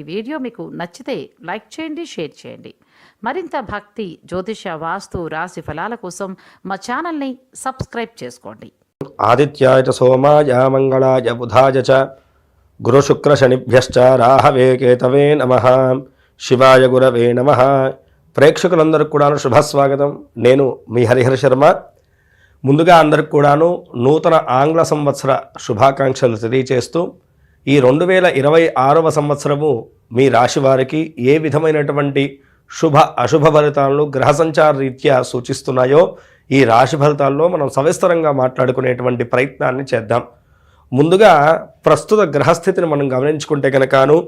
ఈ వీడియో మీకు నచ్చితే లైక్ చేయండి షేర్ చేయండి. మరింత భక్తి జ్యోతిష వాస్తు రాశి ఫలాల కోసం మా ఛానల్ని సబ్స్క్రైబ్ చేసుకోండి. ఆదిత్యాయ చ సోమాయ మంగళాయ బుధాయ చ శనిభ్యశ్చ రాహవే కేతవే నమ శివాయ గురవే నమ. ప్రేక్షకులందరికీ కూడాను శుభస్వాగతం. నేను మీ హరిహర శర్మ. ముందుగా అందరికి కూడాను నూతన ఆంగ్ల సంవత్సర శుభాకాంక్షలు తెలియచేస్తూ ఈ రెండు వేల ఇరవై ఆరవ సంవత్సరము మీ రాశి వారికి ఏ విధమైనటువంటి శుభ అశుభ ఫలితాలను గ్రహ సంచార రీత్యా సూచిస్తున్నాయో ఈ రాశి ఫలితాల్లో మనం సవిస్తరంగా మాట్లాడుకునేటువంటి ప్రయత్నాన్ని చేద్దాం. ముందుగా ప్రస్తుత గ్రహస్థితిని మనం గమనించుకుంటే కనుకను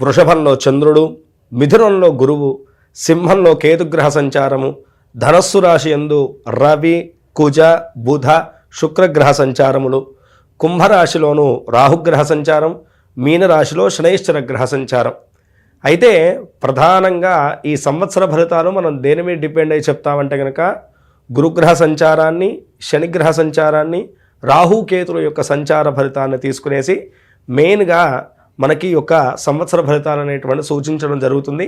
వృషభంలో చంద్రుడు మిథునంలో గురువు సింహంలో కేతుగ్రహ సంచారము ధనస్సు రాశి యందు రవి కుజ బుధ శుక్రగ్రహ సంచారములు. కుంభరాశిలోనూ రాహుగ్రహ సంచారం మీనరాశిలో శనైశ్చర గ్రహ సంచారం. అయితే ప్రధానంగా ఈ సంవత్సర ఫలితాలు మనం దేని మీద డిపెండ్ అయి చెప్తామంటే కనుక గురుగ్రహ సంచారాన్ని శనిగ్రహ సంచారాన్ని రాహుకేతుల యొక్క సంచార ఫలితాన్ని తీసుకునేసి మెయిన్గా మనకి యొక్క సంవత్సర ఫలితాలు అనేటువంటి సూచించడం జరుగుతుంది.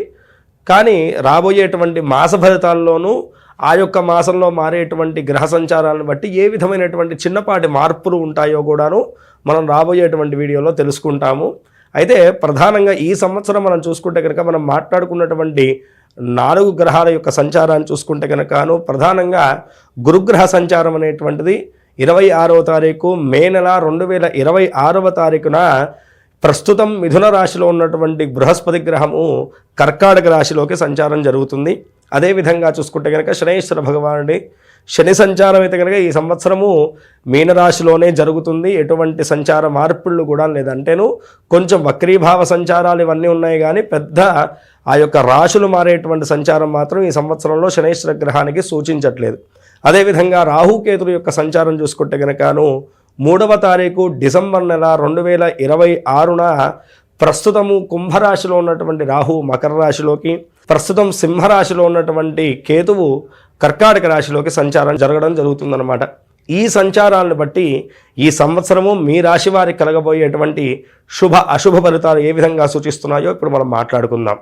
కానీ రాబోయేటువంటి మాస ఫలితాల్లోనూ ఆ యొక్క మాసంలో మారేటువంటి గ్రహ సంచారాలను బట్టి ఏ విధమైనటువంటి చిన్నపాటి మార్పులు ఉంటాయో కూడాను మనం రాబోయేటువంటి వీడియోలో తెలుసుకుంటాము. అయితే ప్రధానంగా ఈ సంవత్సరం మనం చూసుకుంటే కనుక మనం మాట్లాడుకున్నటువంటి నాలుగు గ్రహాల యొక్క సంచారాన్ని చూసుకుంటే కనుకను ప్రధానంగా గురుగ్రహ సంచారం అనేటువంటిది ఇరవై ఆరవ తారీఖు మే నెల రెండు వేల ఇరవై ఆరవ తారీఖున ప్రస్తుతం మిథున రాశిలో ఉన్నటువంటి బృహస్పతి గ్రహము కర్కాటక రాశిలోకి సంచారం జరుగుతుంది. అదేవిధంగా చూసుకుంటే కనుక శనేశ్వర భగవానుడి శని సంచారం అయితే కనుక ఈ సంవత్సరము మీనరాశిలోనే జరుగుతుంది. ఎటువంటి సంచార మార్పులు కూడా లేదంటేను కొంచెం వక్రీభావ సంచారాలు ఇవన్నీ ఉన్నాయి కానీ పెద్ద ఆ యొక్క రాశులు మారేటువంటి సంచారం మాత్రం ఈ సంవత్సరంలో శనేశ్వర గ్రహానికి సూచించట్లేదు. అదేవిధంగా రాహుకేతుల యొక్క సంచారం చూసుకుంటే కనుకను మూడవ తారీఖు డిసెంబర్ నెల రెండు వేల ఇరవై ఆరున ప్రస్తుతము కుంభరాశిలో ఉన్నటువంటి రాహు మకర రాశిలోకి ప్రస్తుతం సింహరాశిలో ఉన్నటువంటి కేతువు కర్కాటక రాశిలోకి సంచారం జరగడం జరుగుతుందన్నమాట. ఈ సంచారాలను బట్టి ఈ సంవత్సరము మీ రాశి వారికి కలగబోయేటువంటి శుభ అశుభ ఫలితాలు ఏ విధంగా సూచిస్తున్నాయో ఇప్పుడు మనం మాట్లాడుకుందాం.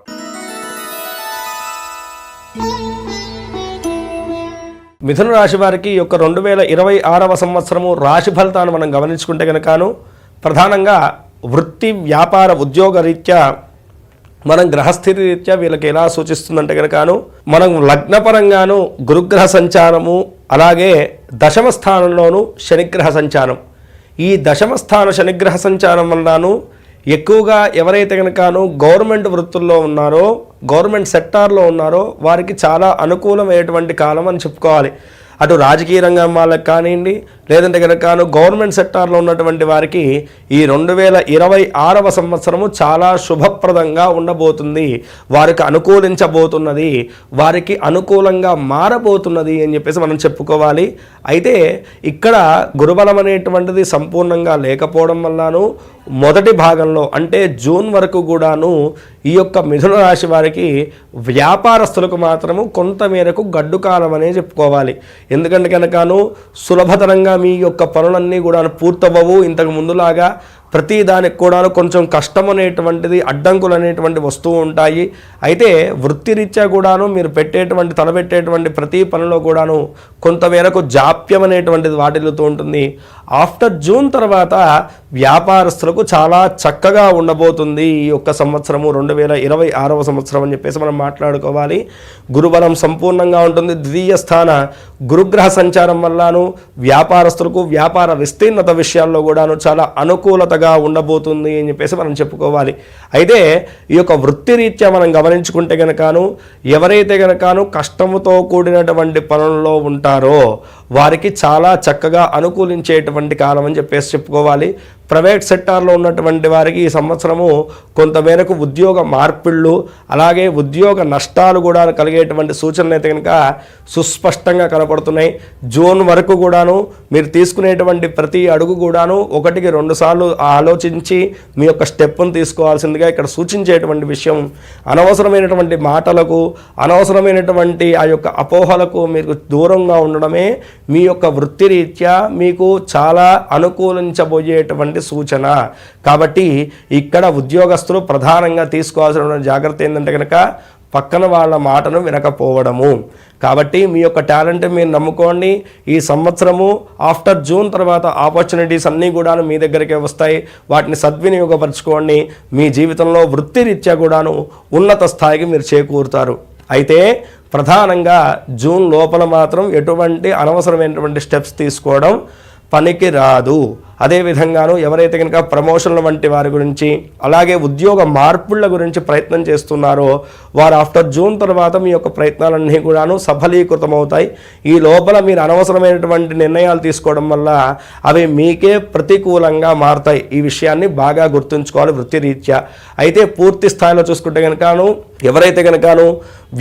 మిథున రాశి వారికి ఈ యొక్క రెండు వేల ఇరవై ఆరవ సంవత్సరము రాశి ఫలితాన్ని మనం గమనించుకుంటే కనుకను ప్రధానంగా వృత్తి వ్యాపార ఉద్యోగ రీత్యా మనం గ్రహస్థితి రీత్యా వీళ్ళకి ఎలా సూచిస్తుందంటే కనుకను మనం లగ్నపరంగాను గురుగ్రహ సంచారము అలాగే దశమ స్థానంలోను శనిగ్రహ సంచారం. ఈ దశమ స్థాన శనిగ్రహ సంచారం వల్లను ఎక్కువగా ఎవరైతే కనుకను గవర్నమెంట్ వృత్తుల్లో ఉన్నారో గవర్నమెంట్ సెక్టార్లో ఉన్నారో వారికి చాలా అనుకూలమైనటువంటి కాలం అని చెప్పుకోవాలి. అటు రాజకీయ రంగం వాళ్ళకి కానివ్వండి లేదంటే కనుకను గవర్నమెంట్ సెక్టార్లో ఉన్నటువంటి వారికి ఈ రెండు వేల ఇరవై ఆరవ సంవత్సరము చాలా శుభప్రదంగా ఉండబోతుంది. వారికి అనుకూలించబోతున్నది వారికి అనుకూలంగా మారబోతున్నది అని చెప్పేసి మనం చెప్పుకోవాలి. అయితే ఇక్కడ గురుబలం అనేటువంటిది సంపూర్ణంగా లేకపోవడం వల్లను మొదటి భాగంలో అంటే జూన్ వరకు కూడాను ఈ యొక్క మిథున రాశి వారికి వ్యాపారస్తులకు మాత్రము కొంత మేరకు గడ్డు కాలం అనే చెప్పుకోవాలి. ఎందుకంటే కనుకను సులభతరంగా మీ యొక్క పనులన్నీ కూడా పూర్తవ్వవు. ఇంతకు ముందులాగా ప్రతి దానికి కూడా కొంచెం కష్టం అనేటువంటిది అడ్డంకులు అనేటువంటి వస్తువు ఉంటాయి. అయితే వృత్తిరీత్యా కూడాను మీరు పెట్టేటువంటి తలపెట్టేటువంటి ప్రతి పనిలో కూడాను కొంతమేరకు జాప్యం అనేటువంటిది వాటిల్లుతూ ఉంటుంది. ఆఫ్టర్ జూన్ తర్వాత వ్యాపారస్తులకు చాలా చక్కగా ఉండబోతుంది ఈ యొక్క సంవత్సరము రెండు వేల ఇరవై ఆరవ సంవత్సరం అని చెప్పేసి మనం మాట్లాడుకోవాలి. గురుబలం సంపూర్ణంగా ఉంటుంది. ద్వితీయ స్థాన గురుగ్రహ సంచారం వల్లను వ్యాపారస్తులకు వ్యాపార విస్తీర్ణత విషయాల్లో కూడాను చాలా అనుకూలతగా ఉండబోతుంది అని చెప్పేసి మనం చెప్పుకోవాలి. అయితే ఈ యొక్క వృత్తిరీత్యా మనం గమనించుకుంటే గనకాను ఎవరైతే గనకాను కష్టంతో కూడినటువంటి పనుల్లో ఉంటారో వారికి చాలా చక్కగా అనుకూలించేటువంటి కాలం అని చెప్పేసి చెప్పుకోవాలి. ప్రైవేట్ సెక్టార్లో ఉన్నటువంటి వారికి ఈ సంవత్సరము కొంతమేరకు ఉద్యోగ మార్పిళ్ళు అలాగే ఉద్యోగ నష్టాలు కూడా కలిగేటువంటి సూచనలు అయితే కనుక సుస్పష్టంగా కనపడుతున్నాయి. జూన్ వరకు కూడాను మీరు తీసుకునేటువంటి ప్రతి అడుగు కూడాను ఒకటికి రెండు సార్లు ఆలోచించి మీ యొక్క స్టెప్ను తీసుకోవాల్సిందిగా ఇక్కడ సూచించేటువంటి విషయం. అనవసరమైనటువంటి మాటలకు అనవసరమైనటువంటి ఆ యొక్క అపోహలకు మీకు దూరంగా ఉండడమే మీ యొక్క వృత్తిరీత్యా మీకు చాలా అనుకూలించబోయేటువంటి సూచన. కాబట్టి ఇక్కడ ఉద్యోగస్తులు ప్రధానంగా తీసుకోవాల్సిన జాగ్రత్త ఏంటంటే కనుక పక్కన వాళ్ళ మాటను వినకపోవడము. కాబట్టి మీ యొక్క టాలెంట్ మీరు నమ్ముకోండి. ఈ సంవత్సరము ఆఫ్టర్ జూన్ తర్వాత ఆపర్చునిటీస్ అన్నీ కూడాను మీ దగ్గరికే వస్తాయి. వాటిని సద్వినియోగపరచుకోండి. మీ జీవితంలో వృత్తిరీత్యా కూడాను ఉన్నత స్థాయికి మీరు చేకూరుతారు. అయితే ప్రధానంగా జూన్ లోపల మాత్రం ఎటువంటి అనవసరమైనటువంటి స్టెప్స్ తీసుకోవడం పనికి రాదు అదేవిధంగాను ఎవరైతే కనుక ప్రమోషన్ల వంటి వారి గురించి అలాగే ఉద్యోగ మార్పుల గురించి ప్రయత్నం చేస్తున్నారో వారు ఆఫ్టర్ జూన్ తర్వాత మీ యొక్క ప్రయత్నాలన్నీ కూడాను సఫలీకృతమవుతాయి. ఈ లోపల మీరు అనవసరమైనటువంటి నిర్ణయాలు తీసుకోవడం వల్ల అవి మీకే ప్రతికూలంగా మారుతాయి. ఈ విషయాన్ని బాగా గుర్తుంచుకోవాలి వృత్తిరీత్యా. అయితే పూర్తి స్థాయిలో చూసుకుంటే కనుకను ఎవరైతే కనుకను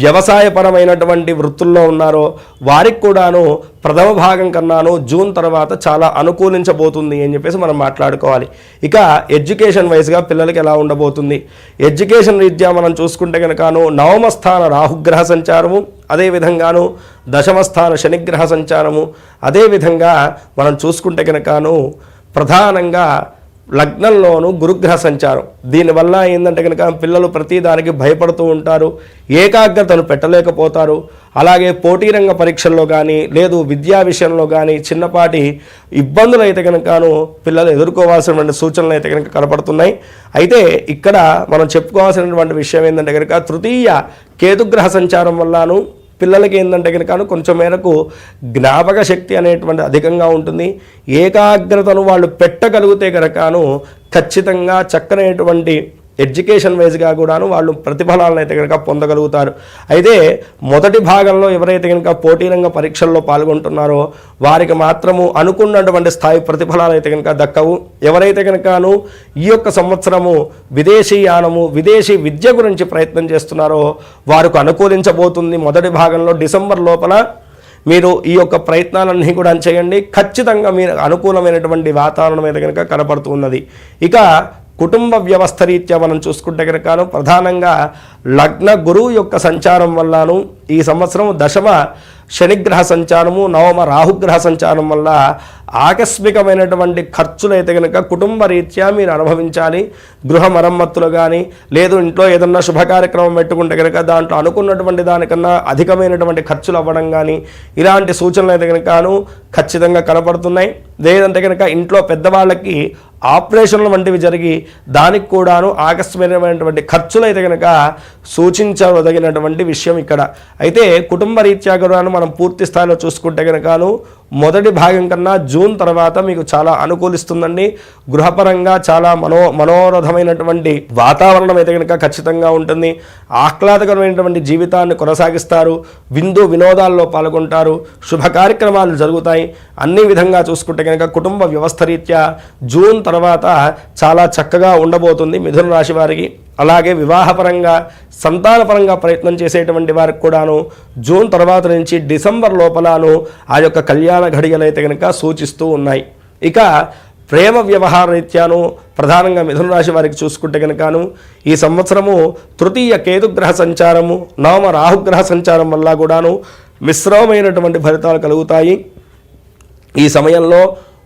వ్యవసాయపరమైనటువంటి వృత్తుల్లో ఉన్నారో వారికి కూడాను ప్రథమ భాగం కన్నాను జూన్ తర్వాత చాలా అనుకూలించబోతుంది అని చెప్పేసి మనం మాట్లాడుకోవాలి. ఇక ఎడ్యుకేషన్ వైజ్గా పిల్లలకి ఎలా ఉండబోతుంది? ఎడ్యుకేషన్ రీత్యా మనం చూసుకుంటే కనుకను నవమ స్థాన రాహుగ్రహ సంచారము అదేవిధంగాను దశమ స్థాన శనిగ్రహ సంచారము అదేవిధంగా మనం చూసుకుంటే కనుకను ప్రధానంగా లగ్నంలోను గురుగ్రహ సంచారం. దీనివల్ల ఏంటంటే కనుక పిల్లలు ప్రతి దానికి భయపడుతూ ఉంటారు ఏకాగ్రతను పెట్టలేకపోతారు. అలాగే పోటీ రంగ పరీక్షల్లో కానీ లేదు విద్యా విషయంలో కానీ చిన్నపాటి ఇబ్బందులు అయితే కనుకను పిల్లలు ఎదుర్కోవాల్సినటువంటి సూచనలు అయితే కనుక కనపడుతున్నాయి. అయితే ఇక్కడ మనం చెప్పుకోవాల్సినటువంటి విషయం ఏంటంటే కనుక తృతీయ కేతుగ్రహ సంచారం వల్లను పిల్లలకి ఏంటంటే కనుక కొంచెం మేరకు జ్ఞాపక శక్తి అనేటువంటి అధికంగా ఉంటుంది. ఏకాగ్రతను వాళ్ళు పెట్టగలిగితే కనుకను ఖచ్చితంగా చక్కనైనటువంటి ఎడ్యుకేషన్ వైజ్గా కూడాను వాళ్ళు ప్రతిఫలాలను అయితే కనుక పొందగలుగుతారు. అయితే మొదటి భాగంలో ఎవరైతే కనుక పోటీరంగ పరీక్షల్లో పాల్గొంటున్నారో వారికి మాత్రము అనుకున్నటువంటి స్థాయి ప్రతిఫలాలు అయితే కనుక దక్కవు. ఎవరైతే కనుకను ఈ యొక్క సంవత్సరము విదేశీ యానము విదేశీ విద్య గురించి ప్రయత్నం చేస్తున్నారో వారికి అనుకూలించబోతుంది. మొదటి భాగంలో డిసెంబర్ లోపల మీరు ఈ యొక్క ప్రయత్నాలన్నీ కూడా చేయండి. ఖచ్చితంగా మీరు అనుకూలమైనటువంటి వాతావరణం అయితే కనుక కనపడుతున్నది ఇక కుటుంబ వ్యవస్థ రీత్యా మనం చూసుకుంటే కనుకను ప్రధానంగా లగ్న గురువు యొక్క సంచారం వల్లను ఈ సంవత్సరం దశమ శనిగ్రహ సంచారము నవమ రాహుగ్రహ సంచారం వల్ల ఆకస్మికమైనటువంటి ఖర్చులు అయితే కనుక కుటుంబ రీత్యా మీరు అనుభవించాలి. గృహ మరమ్మతులు కానీ లేదు ఇంట్లో ఏదన్నా శుభ కార్యక్రమం పెట్టుకుంటే కనుక దాంట్లో అనుకున్నటువంటి దానికన్నా అధికమైనటువంటి ఖర్చులు అవ్వడం కానీ ఇలాంటి సూచనలు అయితే కనుకను ఖచ్చితంగా కనపడుతున్నాయి. లేదంటే కనుక ఇంట్లో పెద్దవాళ్ళకి ఆపరేషన్లు వంటివి జరిగి దానికి కూడాను ఆకస్మికమైనటువంటి ఖర్చులు అయితే కనుక సూచించదగినటువంటి విషయం ఇక్కడ. అయితే కుటుంబ రీత్యా కూడా మనం పూర్తి స్థాయిలో చూసుకుంటే కనుకను మొదటి భాగం కన్నా జూన్ తర్వాత మీకు చాలా అనుకూలిస్తుందండి. గృహపరంగా చాలా మనో మనోరథమైనటువంటి వాతావరణం అయితే కనుక ఖచ్చితంగా ఉంటుంది. ఆహ్లాదకరమైనటువంటి జీవితాన్ని కొనసాగిస్తారు. విందు వినోదాల్లో పాల్గొంటారు. శుభ కార్యక్రమాలు జరుగుతాయి. అన్ని విధంగా చూసుకుంటే కనుక కుటుంబ వ్యవస్థ రీత్యా జూన్ తర్వాత చాలా చక్కగా ఉండబోతుంది మిథున రాశి వారికి. అలాగే వివాహపరంగా సంతానపరంగా ప్రయత్నం చేసేటువంటి వారికి కూడాను జూన్ తర్వాత నుంచి డిసెంబర్ లోపలను ఆ యొక్క కళ్యాణ ఘడియలైతే కనుక సూచిస్తూ ఉన్నాయి. ఇక ప్రేమ వ్యవహార రీత్యాను ప్రధానంగా మిథున రాశి వారికి చూసుకుంటే కనుకను ఈ సంవత్సరము తృతీయ కేతుగ్రహ సంచారము నవమ రాహుగ్రహ సంచారం వల్ల కూడాను మిశ్రమమైనటువంటి ఫలితాలు కలుగుతాయి. ఈ సమయంలో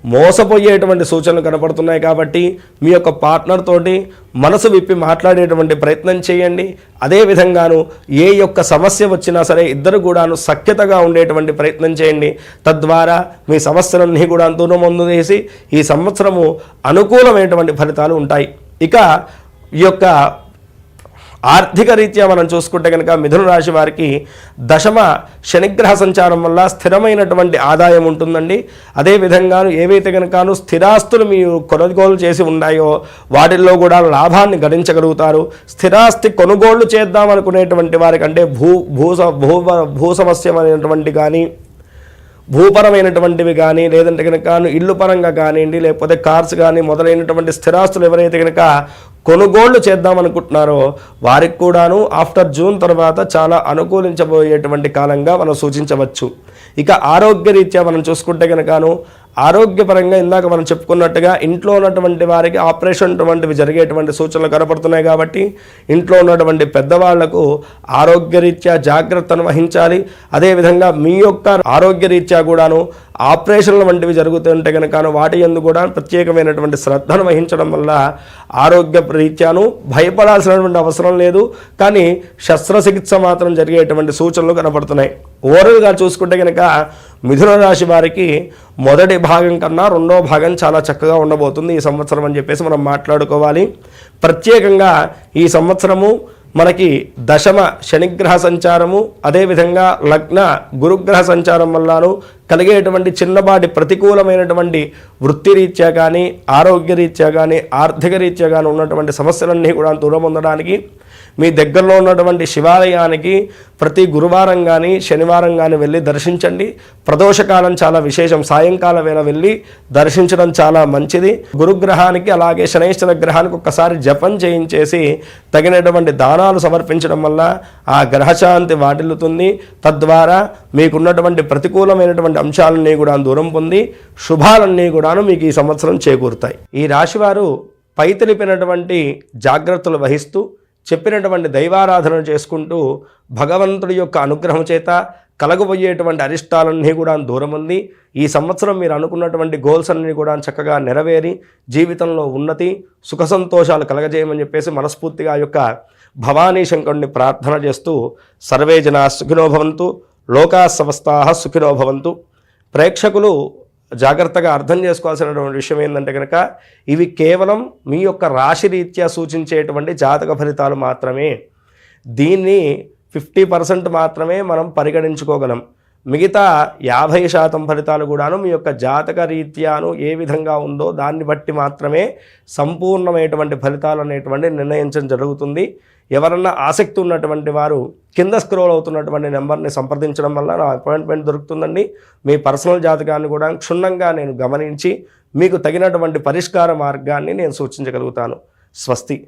మోసపోయేటువంటి సూచనలు కనపడుతున్నాయి కాబట్టి మీ యొక్క పార్ట్నర్ తోటి మనసు విప్పి మాట్లాడేటువంటి ప్రయత్నం చేయండి. అదేవిధంగాను ఏ యొక్క సమస్య వచ్చినా సరే ఇద్దరు కూడాను సఖ్యతగా ఉండేటువంటి ప్రయత్నం చేయండి. తద్వారా మీ సమస్యలన్నీ కూడా దూరం చేసి ఈ సంవత్సరము అనుకూలమైనటువంటి ఫలితాలు ఉంటాయి. ఇక ఈ యొక్క ఆర్థిక రీత్యా మనం చూసుకుంటే కనుక మిథున రాశి వారికి దశమ శనిగ్రహ సంచారం వల్ల స్థిరమైనటువంటి ఆదాయం ఉంటుందండి. అదేవిధంగా ఏవైతే కనుకను స్థిరాస్తులు మీరు కొనుగోలు చేసి ఉన్నాయో వాటిల్లో కూడా లాభాన్ని గణించగలుగుతారు స్థిరాస్తి కొనుగోళ్ళు చేద్దాం అనుకునేటువంటి భూ భూ భూ భూ భూ సమస్యమైనటువంటి కానీ భూపరమైనటువంటివి కానీ లేదంటే కనుక ఇల్లు పరంగా కానివ్వండి లేకపోతే కార్స్ కానీ మొదలైనటువంటి స్థిరాస్తులు ఎవరైతే కనుక కొనుగోళ్ళు చేద్దామనుకుంటున్నారో వారికి కూడాను ఆఫ్టర్ జూన్ తర్వాత చాలా అనుకూలించబోయేటువంటి కాలంగా మనం సూచించవచ్చు. ఇక ఆరోగ్య రీత్యా మనం చూసుకుంటే కనుకను ఆరోగ్యపరంగా ఇందాక మనం చెప్పుకున్నట్టుగా ఇంట్లో ఉన్నటువంటి వారికి ఆపరేషన్ వంటివి జరిగేటువంటి సూచనలు కనపడుతున్నాయి కాబట్టి ఇంట్లో ఉన్నటువంటి పెద్దవాళ్ళకు ఆరోగ్యరీత్యా జాగ్రత్తను వహించాలి. అదేవిధంగా మీ యొక్క ఆరోగ్యరీత్యా కూడాను ఆపరేషన్ల వంటివి జరుగుతుంటే కనుక వాటి ఎందు కూడా ప్రత్యేకమైనటువంటి శ్రద్ధను వహించడం వల్ల ఆరోగ్య రీత్యాను భయపడాల్సినటువంటి అవసరం లేదు. కానీ శస్త్రచికిత్స మాత్రం జరిగేటువంటి సూచనలు కనపడుతున్నాయి. ఓవరాల్గా చూసుకుంటే కనుక మిథున రాశి వారికి మొదటి భాగం కన్నా రెండో భాగం చాలా చక్కగా ఉండబోతుంది ఈ సంవత్సరం అని చెప్పేసి మనం మాట్లాడుకోవాలి. ప్రత్యేకంగా ఈ సంవత్సరము మనకి దశమ శనిగ్రహ సంచారము అదేవిధంగా లగ్న గురుగ్రహ సంచారం వల్లను కలిగేటువంటి చిన్నపాటి ప్రతికూలమైనటువంటి వృత్తిరీత్యా కానీ ఆరోగ్యరీత్యా కానీ ఆర్థిక రీత్యా కానీ ఉన్నటువంటి సమస్యలన్నీ కూడా దూరం పొందడానికి మీ దగ్గరలో ఉన్నటువంటి శివాలయానికి ప్రతి గురువారం కానీ శనివారం కానీ వెళ్ళి దర్శించండి. ప్రదోషకాలం చాలా విశేషం. సాయంకాలం వేళ వెళ్ళి దర్శించడం చాలా మంచిది. గురుగ్రహానికి అలాగే శనైశ్వర గ్రహానికి ఒక్కసారి జపం చేయించేసి తగినటువంటి దానాలు సమర్పించడం వల్ల ఆ గ్రహశాంతి వాటిల్లుతుంది. తద్వారా మీకున్నటువంటి ప్రతికూలమైనటువంటి అంశాలన్నీ కూడా దూరం పొంది శుభాలన్నీ కూడాను మీకు ఈ సంవత్సరం చేకూరుతాయి. ఈ రాశివారు పై తెలిపినటువంటి జాగ్రత్తలు వహిస్తూ చెప్పినటువంటి దైవారాధన చేసుకుంటూ భగవంతుడి యొక్క అనుగ్రహం చేత కలగబోయేటువంటి అరిష్టాలన్నీ కూడా దూరం ఉంది. ఈ సంవత్సరం మీరు అనుకున్నటువంటి గోల్స్ అన్నీ కూడా చక్కగా నెరవేరి జీవితంలో ఉన్నతి సుఖ సంతోషాలు కలగజేయమని చెప్పేసి మనస్ఫూర్తిగా ఆ యొక్క భవానీ శంకరుణ్ణి ప్రార్థన చేస్తూ సర్వే జనా సుఖినో భవంతు లోకా సమస్తా సుఖినో భవంతు. ప్రేక్షకులు జాగ్రత్తగా అర్థం చేసుకోవాల్సినటువంటి విషయం ఏంటంటే కనుక ఇవి కేవలం మీ యొక్క రాశి రీత్యా సూచించేటువంటి జాతక ఫలితాలు మాత్రమే. దీన్ని ఫిఫ్టీ పర్సెంట్ మాత్రమే మనం పరిగణించుకోగలం. మిగతా యాభై శాతం ఫలితాలు కూడాను మీ యొక్క జాతక రీత్యాను ఏ విధంగా ఉందో దాన్ని బట్టి మాత్రమే సంపూర్ణమైనటువంటి ఫలితాలు అనేటువంటి నిర్ణయించడం జరుగుతుంది. ఎవరన్నా ఆసక్తి ఉన్నటువంటి వారు కింద స్క్రోల్ అవుతున్నటువంటి నెంబర్ని సంప్రదించడం వల్ల నా అపాయింట్మెంట్ దొరుకుతుందండి. మీ పర్సనల్ జాతకాన్ని కూడా క్షుణ్ణంగా నేను గమనించి మీకు తగినటువంటి పరిష్కార మార్గాన్ని నేను సూచించగలుగుతాను. స్వస్తి.